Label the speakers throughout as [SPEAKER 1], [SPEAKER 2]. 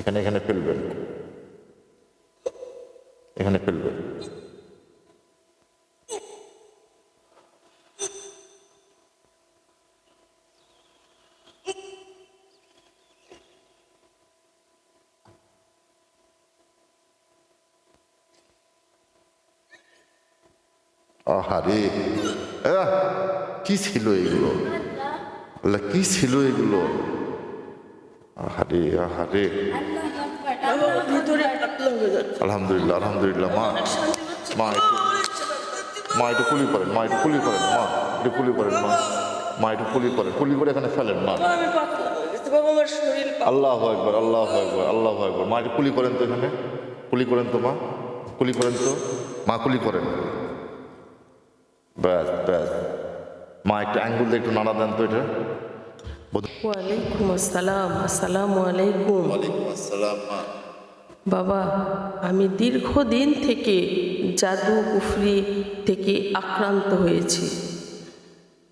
[SPEAKER 1] এখানে এখানে ফেলবেন এখানে ফেলবেন আহারে আহ, কি ছিল এগুলো? কি ছিল এগুলো? আহারে আহারে আলহামদুলিল্লাহ আলহামদুলিল্লাহ, মা। মা, একটু মা, একটু কুলি করেন, মা, একটু কুলি করেন, মা। একটু কুলি করেন, মা। মা, একটু কুলি করেন, কুলি করে এখানে ফেলেন, মা। আল্লাহ একবার আল্লাহ একবার আল্লাহ একবার মা, একটু কুলি করেন তো এখানে। কুলি করেন তো, মা। কুলি করেন তো। মা, কুলি করেন। ব্যাস ব্যাস। মা, একটু আঙ্গুল দিয়ে একটু নাড়া দেন তো এটা।
[SPEAKER 2] ওয়ালাইকুম আসসালাম আসসালামু আলাইকুম।
[SPEAKER 1] ওয়ালাইকুম আসসালাম
[SPEAKER 2] বাবা আমি দীর্ঘদিন থেকে জাদু কুফরি থেকে আক্রান্ত হয়েছি।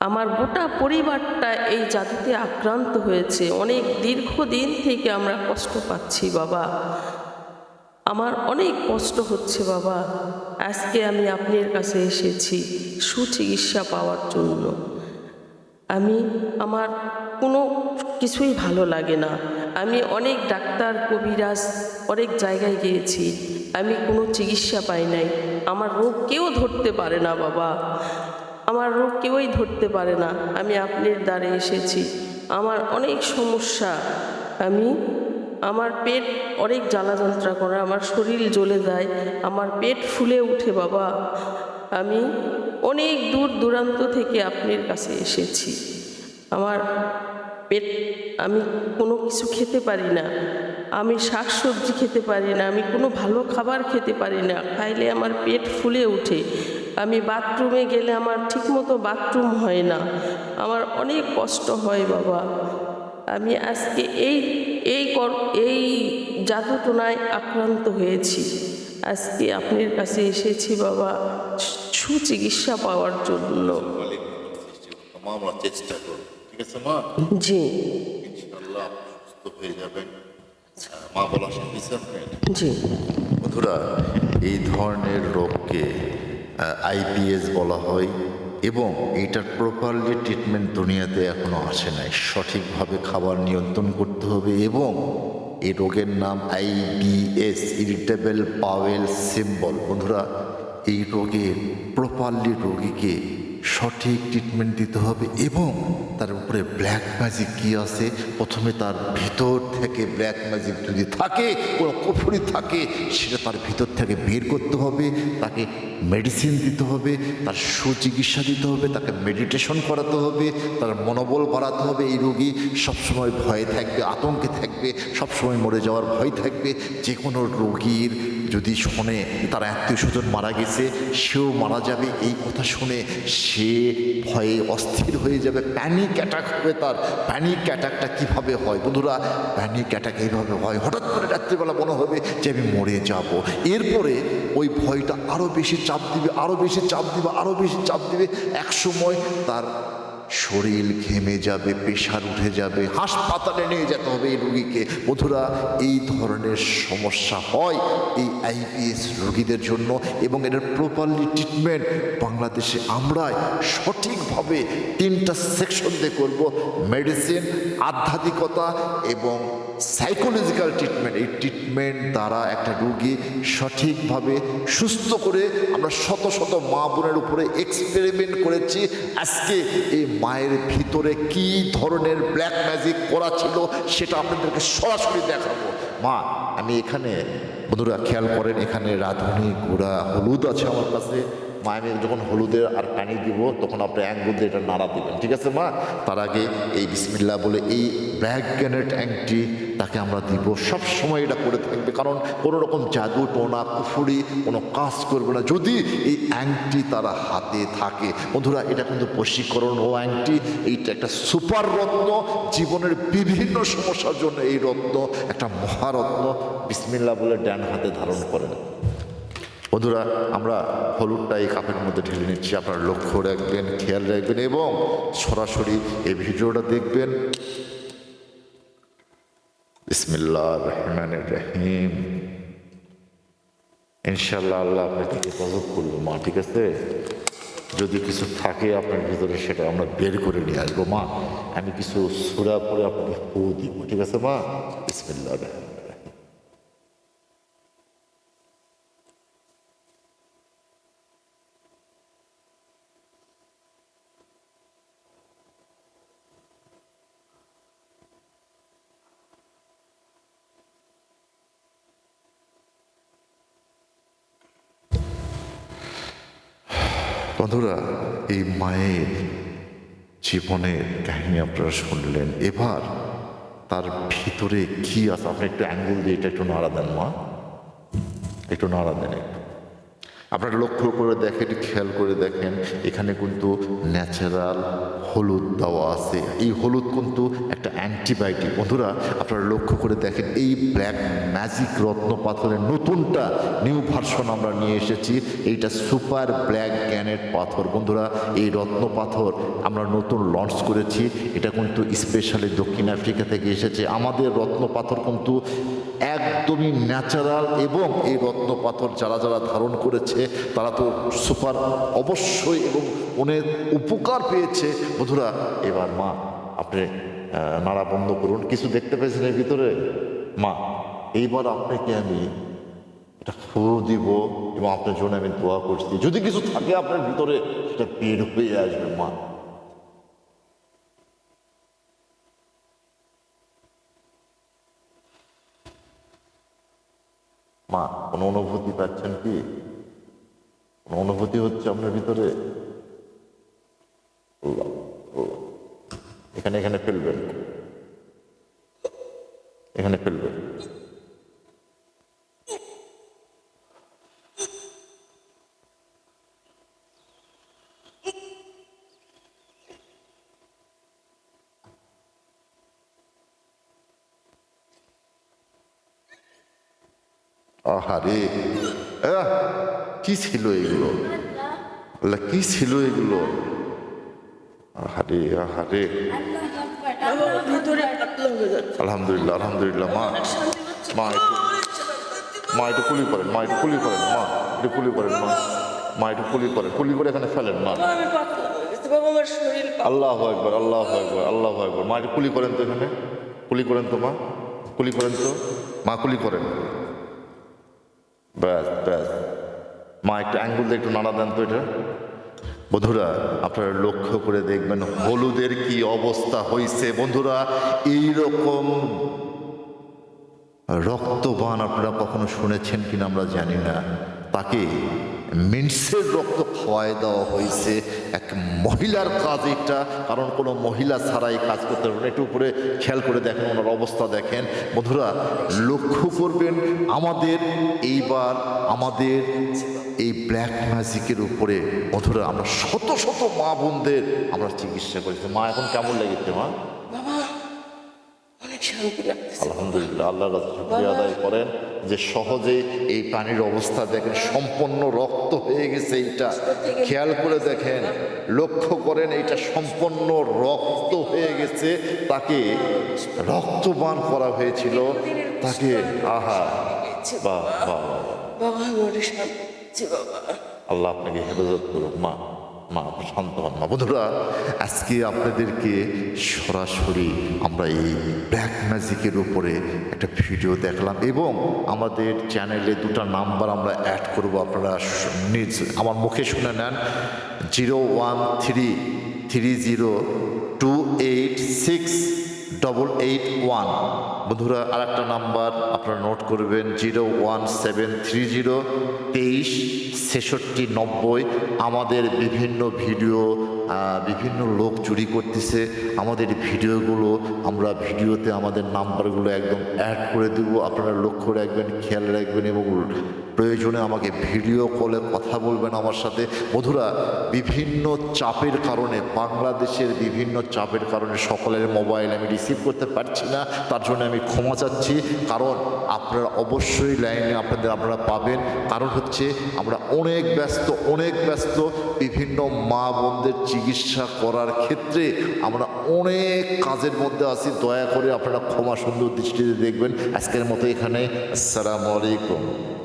[SPEAKER 2] আমার গোটা পরিবারটা এই জাদুতে আক্রান্ত হয়েছে। অনেক দীর্ঘদিন থেকে আমরা কষ্ট পাচ্ছি বাবা। আমার অনেক কষ্ট হচ্ছে বাবা। আজকে আমি আপনার কাছে এসেছি সুচিকিৎসা পাওয়ার জন্য। আমি, আমার কোনো কিছুই ভালো লাগে না। আমি অনেক ডাক্তার, কবিরাজ, অনেক জায়গায় গিয়েছি। আমি কোনো চিকিৎসা পাই নাই। আমার রোগ কেউ ধরতে পারে না, বাবা। আমার রোগ কেউই ধরতে পারে না। আমি আপনার দ্বারে এসেছি। আমার অনেক সমস্যা। আমি, আমার পেট অনেক জ্বালা যন্ত্রণা করে। আমার শরীর জ্বলে যায়। আমার পেট ফুলে উঠে বাবা। আমি অনেক দূর দূরান্ত থেকে আপনার কাছে এসেছি। আমার পেট, আমি কোনো কিছু খেতে পারি না। আমি শাক সবজি খেতে পারি না। আমি কোনো ভালো খাবার খেতে পারি না। খাইলে আমার পেট ফুলে ওঠে। আমি বাথরুমে গেলে আমার ঠিকমতো বাথরুম হয় না। আমার অনেক কষ্ট হয় বাবা। আমি আজকে এই এই এই জাদুটোনায় আক্রান্ত হয়েছি। আজকে আপনার কাছে এসেছি বাবা সুচিকিৎসা পাওয়ার জন্য।
[SPEAKER 1] মা আমরা চেষ্টা করব ঠিক আছে মা
[SPEAKER 2] জি।
[SPEAKER 1] ইনশাআল্লাহ সুস্থ হয়ে যাবেন মা বলা
[SPEAKER 2] জি।
[SPEAKER 1] বন্ধুরা এই ধরনের রোগকে আইপিএস বলা হয় এবং এইটার প্রপারলি ট্রিটমেন্ট দুনিয়াতে এখনও আসে নাই। সঠিকভাবে খাবার নিয়ন্ত্রণ করতে হবে এবং এই রোগের নাম আইবিএস ইরিটেবল পাওয়েল সিম্বল বন্ধুরা এই রোগের প্রপারলি রোগীকে সঠিক ট্রিটমেন্ট দিতে হবে এবং তার উপরে ব্ল্যাক ম্যাজিক কী আছে? প্রথমে তার ভিতর থেকে ব্ল্যাক ম্যাজিক যদি থাকে, কোনো কুফুরি থাকে, সেটা তার ভিতর থেকে বের করতে হবে, তাকে মেডিসিন দিতে হবে, তার সুচিকিৎসা দিতে হবে, তাকে মেডিটেশন করাতে হবে, তার মনোবল বাড়াতে হবে এই রোগী। সবসময় ভয়ে থাকবে, আতঙ্কে থাকবে, সবসময় মরে যাওয়ার ভয় থাকবে। যে কোনো রোগীর যদি শোনে তার আত্মীয় স্বজন মারা গেছে, সেও মারা যাবে। এই কথা শুনে সে ভয়ে অস্থির হয়ে যাবে। প্যানিক অ্যাটাক হবে তার। প্যানিক অ্যাটাকটা কীভাবে হয়? বন্ধুরা প্যানিক অ্যাটাক এইভাবে হয়। হঠাৎ করে রাত্রিবেলা মনে হবে যে আমি মরে যাব। এরপরে ওই ভয়টা আরও বেশি চাপ দিবে আরও বেশি চাপ দিবে আরও বেশি চাপ দিবে। একসময় তার শরীর ঘেমে যাবে পেশার উঠে যাবে। হাসপাতালে নিয়ে যেতে হবে এই রুগীকে। বধুরা এই ধরনের সমস্যা হয় এই আইপিএস রুগীদের জন্য এবং এটার প্রপারলি ট্রিটমেন্ট বাংলাদেশে আমরাই সঠিকভাবে তিনটা সেকশন দিয়ে করব। মেডিসিন আধ্যাত্মিকতা এবং সাইকোলজিক্যাল ট্রিটমেন্ট এই ট্রিটমেন্ট দ্বারা একটা রুগী সঠিকভাবে সুস্থ করে আমরা শত শত মা বোনের উপরে এক্সপেরিমেন্ট করেছি। আজকে এই মায়ের ভিতরে কি ধরনের ব্ল্যাক ম্যাজিক করা ছিল সেটা আপনাদেরকে সরাসরি দেখাবো। মা, আমি এখানে বন্ধুরা খেয়াল করেন, এখানে রাঁধুনি, গুঁড়া, হলুদ আছে আমার কাছে। মা আমি যখন হলুদের আর পানি দিব, তখন আপনি অ্যাঙ্গুল দিয়ে এটা নাড়া দিবেন। ঠিক আছে, মা? তার আগে এই বিসমিল্লা বলে এই ব্ল্যাক গ্যানেট অ্যাংটি তাকে আমরা দিব। সব সময় এটা করে থাকবে, কারণ কোনো রকম জাদু টোনা, কুফুরি, কোনো কাজ করবে না। যদি এই অ্যাংটি তারা হাতে থাকে, বন্ধুরা, এটা কিন্তু বশীকরণ ও অ্যাংটি, এইটা একটা সুপার রত্ন, জীবনের বিভিন্ন সমস্যার জন্য এই রত্ন, একটা মহারত্ন। বিসমিল্লা বলে ডান হাতে ধারণ করেন। বন্ধুরা, আমরা হলুদটা এই কাপের মধ্যে ঢেলে নিচ্ছি। আপনারা লক্ষ্য রাখবেন, খেয়াল রাখবেন এবং সরাসরি এই ভিডিওটা দেখবেন। বিসমিল্লাহ রহমান রহিম। ইনশাল্লাহ আল্লাহ আপনাকে হেফাজত করব মা, ঠিক আছে? যদি কিছু থাকে আপনার ভিতরে, সেটা আমরা বের করে নিয়ে আসব, মা। আমি কিছু সুরা পরে আপনাকে ফু দিব, ঠিক আছে, মা? বিসমিল্লাহ রহমান বন্ধুরা, এই মায়ের জীবনের কাহিনী আপনারা শুনলেন। এবার তার ভিতরে কি আছে? আপনি একটু অ্যাঙ্গেল দিয়ে এটা একটু নাড়া দেন মা। একটু নাড়া দেন একটু। আপনারা লক্ষ্য করে দেখেন খেয়াল করে দেখেন, এখানে কিন্তু ন্যাচারাল হলুদ দেওয়া আছে। এই হলুদ কিন্তু একটা অ্যান্টিবায়োটিক বন্ধুরা, আপনারা লক্ষ্য করে দেখেন, এই ব্ল্যাক ম্যাজিক রত্ন পাথরের নতুনটা নিউ ভার্সন আমরা নিয়ে এসেছি। এইটা সুপার ব্ল্যাক গ্যানেট পাথর। বন্ধুরা, এই রত্ন পাথর আমরা নতুন লঞ্চ করেছি। এটা কিন্তু স্পেশালি দক্ষিণ আফ্রিকা থেকে এসেছে। আমাদের রত্ন পাথর কিন্তু একদমই ন্যাচারাল এবং এই রত্ন পাথর যারা যারা ধারণ করেছে, তারা তো সুপার অবশ্যই এবং অনেক উপকার পেয়েছে। বন্ধুরা, এবার মা, আপনি নাড়া বন্ধ করুন। কিছু দেখতে পেয়েছেন এর ভিতরে? মা, এইবার আপনাকে আমি এটা ফুল দিব এবং আপনার জন্য আমি দোয়া করছি। যদি কিছু থাকে আপনার ভিতরে, সেটা বের হয়ে আসবে, মা মা কোনো অনুভূতি পাচ্ছেন কি? কোনো অনুভূতি হচ্ছে আপনার ভিতরে। এখানে এখানে ফেলবেন। এখানে ফেলবেন। আহারে আহ, কি ছিল এগুলো আল্লাহ কি ছিল এগুলো আহারে আহারে আলহামদুলিল্লাহ আলহামদুলিল্লাহ মা। মা একটু মা একটু কুলি করেন মা একটু কুলি করেন মা একটু কুলি করেন মা। মা একটু কুলি করেন কুলি করে এখানে ফেলেন মা। আল্লাহ একবার আল্লাহ একবার আল্লাহ একবার মা একটু কুলি করেন তো এখানে। কুলি করেন তো মা। কুলি করেন তো। মা কুলি করেন। ব্যাস ব্যাস। মা একটু অ্যাঙ্গুল দিয়ে একটু নাড়া দেন তো এটা। বন্ধুরা, আপনারা লক্ষ্য করে দেখবেন হলুদের কি অবস্থা হয়েছে বন্ধুরা এই রকম রক্তবান আপনারা কখনো শুনেছেন কিনা আমরা জানি না। তাকে মেন্সের রক্ত খাওয়াই দেওয়া হয়েছে। এক মহিলার কাজ এটা, কারণ কোনো মহিলা ছাড়াই কাজ করতে পারবে না। একটু উপরে খেয়াল করে দেখেন, ওনার অবস্থা দেখেন। বন্ধুরা, লক্ষ্য করবেন, আমাদের এইবার আমাদের এই ব্ল্যাক ম্যাজিকের উপরে, বন্ধুরা, আমরা শত শত মা বোনদের আমরা চিকিৎসা করেছি। মা, এখন কেমন লেগেছে, মা?
[SPEAKER 2] বাবা, অনেক শান্তি
[SPEAKER 1] আলহামদুলিল্লাহ আল্লাহ শুক্রিয়া আদায় করেন যে সহজে এই পানির অবস্থা দেখেন সম্পূর্ণ রক্ত হয়ে গেছে এইটা। খেয়াল করে দেখেন লক্ষ্য করেন এইটা সম্পূর্ণ রক্ত হয়ে গেছে তাকে রক্তবান করা হয়েছিল তাকে আহা।
[SPEAKER 2] বাবা পাচ্ছি বাবা।
[SPEAKER 1] আল্লাহ আপনাকে হেফাজত করুক মা। মা শান্ত মা বন্ধুরা, আজকে আপনাদেরকে সরাসরি আমরা এই ব্ল্যাক ম্যাজিকের উপরে একটা ভিডিও দেখলাম এবং আমাদের চ্যানেলে দুটা নাম্বার আমরা অ্যাড করব। আপনারা নিজ, আমার মুখে শুনে নেন। Zero one three three zero two eight six double eight one বন্ধুরা আর একটা নাম্বার আপনারা নোট করবেন zero one seven three zero তেইশ ছেষট্টি নব্বই। আমাদের বিভিন্ন ভিডিও বিভিন্ন লোক চুরি করতেছে। আমাদের ভিডিওগুলো আমরা ভিডিওতে আমাদের নাম্বারগুলো একদম অ্যাড করে দেবো। আপনারা লক্ষ্য রাখবেন, খেয়াল রাখবেন এবং প্রয়োজনে আমাকে ভিডিও কলে কথা বলবেন আমার সাথে। বন্ধুরা, বিভিন্ন চাপের কারণে, বাংলাদেশের বিভিন্ন চাপের কারণে সকলের মোবাইল আমি রিসিভ করতে পারছি না, তার জন্য আমি ক্ষমা চাচ্ছি। কারণ আপনারা অবশ্যই লাইনে আপনাদের আপনারা পাবেন। কারণ হচ্ছে, আমরা অনেক ব্যস্ত অনেক ব্যস্ত। বিভিন্ন মা বোনদের চিকিৎসা করার ক্ষেত্রে আমরা অনেক কাজের মধ্যে আছি। দয়া করে আপনারা ক্ষমা সুন্দর দৃষ্টিতে দেখবেন। আজকের মতো এখানে। আসসালামু আলাইকুম।